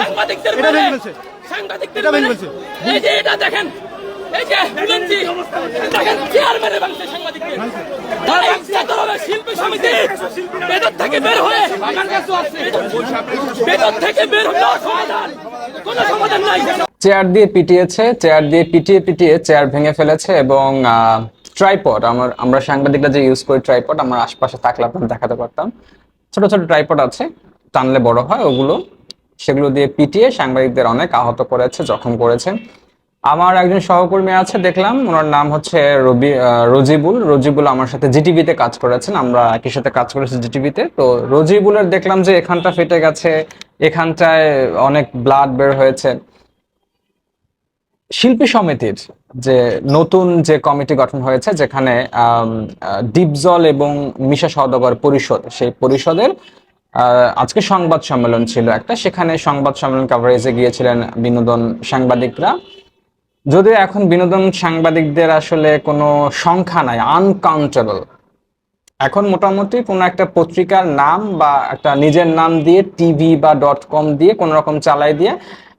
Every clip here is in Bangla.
সাংবাদিকদের এটা ভেঙে ফেলছে। সাংবাদিকদের এটা ভেঙে ফেলছে। এই যে এটা দেখেন এই যে বলছি দেখেন চেয়ার ভাঙছে সাংবাদিকদের শিল্পী সমিতি। ভেতর থেকে বের হয়ে আমার কাছে আছে ভেতর থেকে বের হয়ে সমাধান কোনো সমাধান নাই। চেয়ার দিয়ে পিটিয়েছে চেয়ার দিয়ে পিটিয়ে পিটিয়ে চেয়ার ভেঙে ফেলেছে এবং ট্রাইপড আমার আমরা সাংবাদিকরা যে ইউজ করি ট্রাইপড আমার আশপাশে থাকলে আপনার দেখাতে পারতাম। ছোট ছোট ট্রাইপড আছে টানলে বড় হয় ওগুলো সেগুলো দিয়ে পিটিয়ে সাংবাদিকদের অনেক আহত করেছে, জখম করেছে আমার একজন সহকর্মী আছে, দেখলাম, ওনার নাম হচ্ছে রবি রজিবুল। রজিবুল আমার সাথে জিটিভিতে কাজ করেছেন, আমরা একই সাথে কাজ করেছি জিটিভিতে। তো রজিবুলের দেখলাম যে এখানটা ফেটে গেছে, এখানটায় অনেক ব্লাড বের হয়েছে। শিল্পী সমিতির যে নতুন যে কমিটি গঠন হয়েছে, যেখানে ডিপজল এবং মিশা সওদাগর পরিষদ, সেই পরিষদের আজকে সংবাদ সম্মেলন ছিল একটা। সেখানে সংবাদ সম্মেলন কাভারেজে গিয়েছিলেন বিনোদন সাংবাদিকরা। যদিও এখন বিনোদন সাংবাদিকদের আসলে কোনো সংখ্যা নাই আনকাউন্টেবল এখন মোটামুটি কোনো একটা পত্রিকার নাম বা একটা নিজের নাম দিয়ে টিভি বা ডট কম দিয়ে কোনো রকম চালাই দিয়ে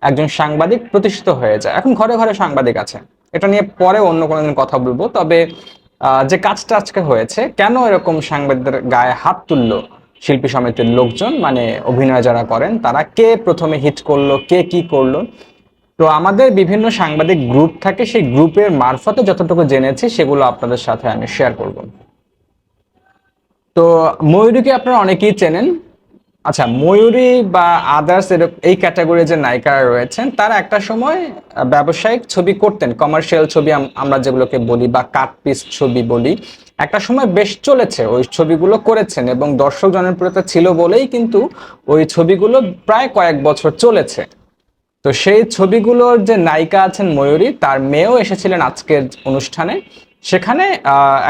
একজন সাংবাদিক প্রতিষ্ঠিত হয়ে যায়। এখন ঘরে ঘরে সাংবাদিক আছে। এটা নিয়ে পরে অন্য কোনো দিন কথা বলব। তবে যে কাজটা আজকে হয়েছে, কেন এরকম সাংবাদিকদের গায়ে হাত তুললো? শিল্পী সমিতির লোকজন মানে অভিনয় যারা করেন, তারা কে প্রথমে হিট করল, কে কি করল? তো আমাদের বিভিন্ন সাংবাদিক গ্রুপ থাকে, সেই গ্রুপের মারফতে যতটুকু জেনেছি, সেগুলো আপনাদের সাথে আমি শেয়ার করব। তো ময়ূরীকে আপনারা অনেকেই চেনেন আচ্ছা ময়ূরী বা আদার্স এই ক্যাটাগরি যে নায়িকারা রয়েছেন, তারা একটা সময় ব্যবসায়িক ছবি করতেন কমার্শিয়াল ছবি আমরা যেগুলোকে বলি বা কাট পিস ছবি বলি। একটা সময় বেশ চলেছে, ওই ছবিগুলো করেছেন এবং দর্শক জনপ্রিয়তা ছিল বলেই কিন্তু ওই ছবিগুলো প্রায় কয়েক বছর চলেছে। তো সেই ছবিগুলোর যে নায়িকা আছেন ময়ূরী, তার মেয়েও এসেছিলেন আজকের অনুষ্ঠানে। সেখানে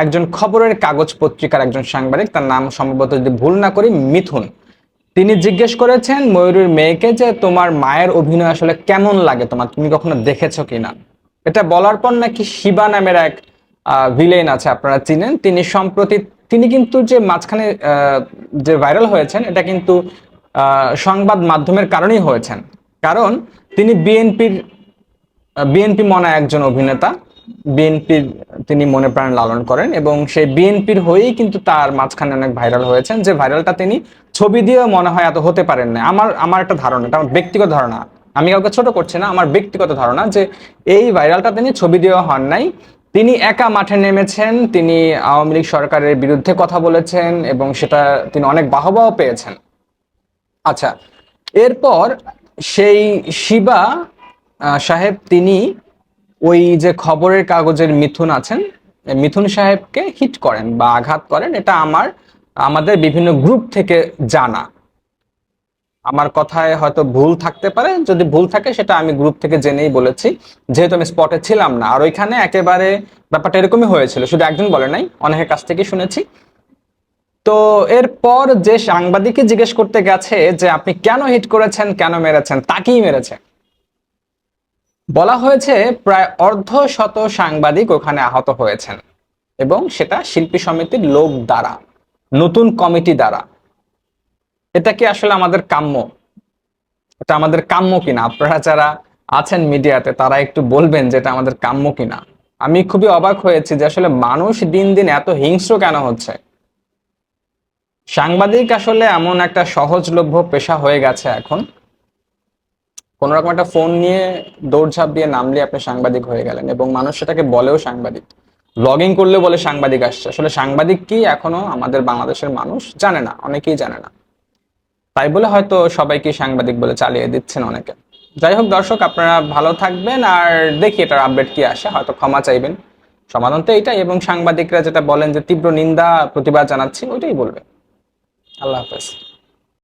একজন খবরের কাগজ পত্রিকার একজন সাংবাদিক, তার নাম সম্ভবত যদি ভুল না করি, মিথুন। তিনি জিজ্ঞেস করেছেন ময়ূরীর মেয়েকে যে তোমার মায়ের অভিনয় আসলে কেমন লাগে? তোমার তুমি কখনো দেখেছ কিনা? এটা বলার পর নাকি শিবা নামের এক ভিলেন আছে, আপনারা চিনেন। তিনি সম্প্রতি, তিনি কিন্তু যে মাঝখানে যে ভাইরাল হয়েছেন, এটা কিন্তু সংবাদ মাধ্যমের কারণেই হয়েছেন। কারণ তিনি বিএনপির বিএনপি মনা একজন অভিনেতা। বিএনপির তিনি মনে প্রাণ লালন করেন এবং সেই বিএনপির হয়েই কিন্তু তার মাঝখানে অনেক ভাইরাল হয়েছেন। যে ভাইরালটা তিনি ছবি দিয়েও মনে হয় এত হতে পারেন না আমার আমার একটা ধারণা, এটা আমার ব্যক্তিগত ধারণা। আমি কাউকে ছোট করছি না, আমার ব্যক্তিগত ধারণা যে এই ভাইরালটা তিনি ছবি দিয়েও হন নাই। তিনি একা মাঠে নেমেছেন, তিনি আওয়ামী লীগ সরকারের বিরুদ্ধে কথা বলেছেন এবং সেটা তিনি অনেক বাহবাহ পেয়েছেন। আচ্ছা এরপর সেই শিবা সাহেব তিনি ওই যে খবরের কাগজের মিথুন আছেন মিথুন সাহেবকে হিট করেন বা আঘাত করেন, এটা আমার, আমাদের বিভিন্ন গ্রুপ থেকে জানা। আমার কথায় হয়তো ভুল থাকতে পারে, যদি ভুল থাকে সেটা আমি গ্রুপ থেকে জেনেই বলেছি। যেহেতু আমি স্পটে ছিলাম না, আর ওইখানে একেবারে ব্যাপারটা এরকমই হয়েছিল, শুধু একজন বলে নাই, অনেকের কাছ থেকে শুনেছি। তো এরপর যে সাংবাদিকই জিজ্ঞেস করতে গেছে যে আপনি কেন হিট করেছেন, কেন মেরেছেন, তাকেই মেরেছে। বলা হয়েছে প্রায় অর্ধ শত সাংবাদিক ওখানে আহত হয়েছেন এবং সেটা শিল্পী সমিতির লোক দ্বারা, নতুন কমিটি দ্বারা। এটা কি আসলে আমাদের কাম্য? এটা আমাদের কাম্য কিনা? আপনারা যারা আছেন মিডিয়াতে, তারা একটু বলবেন যে এটা আমাদের কাম্য কিনা? আমি খুবই অবাক হয়েছি যে আসলে মানুষ দিন দিন এত হিংস্র কেন হচ্ছে? সাংবাদিক আসলে এমন একটা সহজলভ্য পেশা হয়ে গেছে এখন। কোন রকম একটা ফোন নিয়ে দৌড়ঝাঁপ দিয়ে নামলে আপনি সাংবাদিক হয়ে গেলেন এবং মানুষ সেটাকে বলেও সাংবাদিক। ব্লগিং করলেও বলে সাংবাদিক আসছে। আসলে সাংবাদিক কি এখনও আমাদের বাংলাদেশের মানুষ জানে না, অনেকেই জানে না। তাই বলে হয়তো সবাইকে সাংবাদিক বলে চালিয়ে দিচ্ছেন অনেকে। যাই হোক দর্শক, আপনারা ভালো থাকবেন আর দেখি এটার আপডেট কি আসে, হয়তো ক্ষমা চাইবেন। সমাধান তো এইটাই এবং সাংবাদিকরা যেটা বলেন যে তীব্র নিন্দা, প্রতিবাদ জানাচ্ছি, ওইটাই বলবে। আল্লাহ হাফেজ।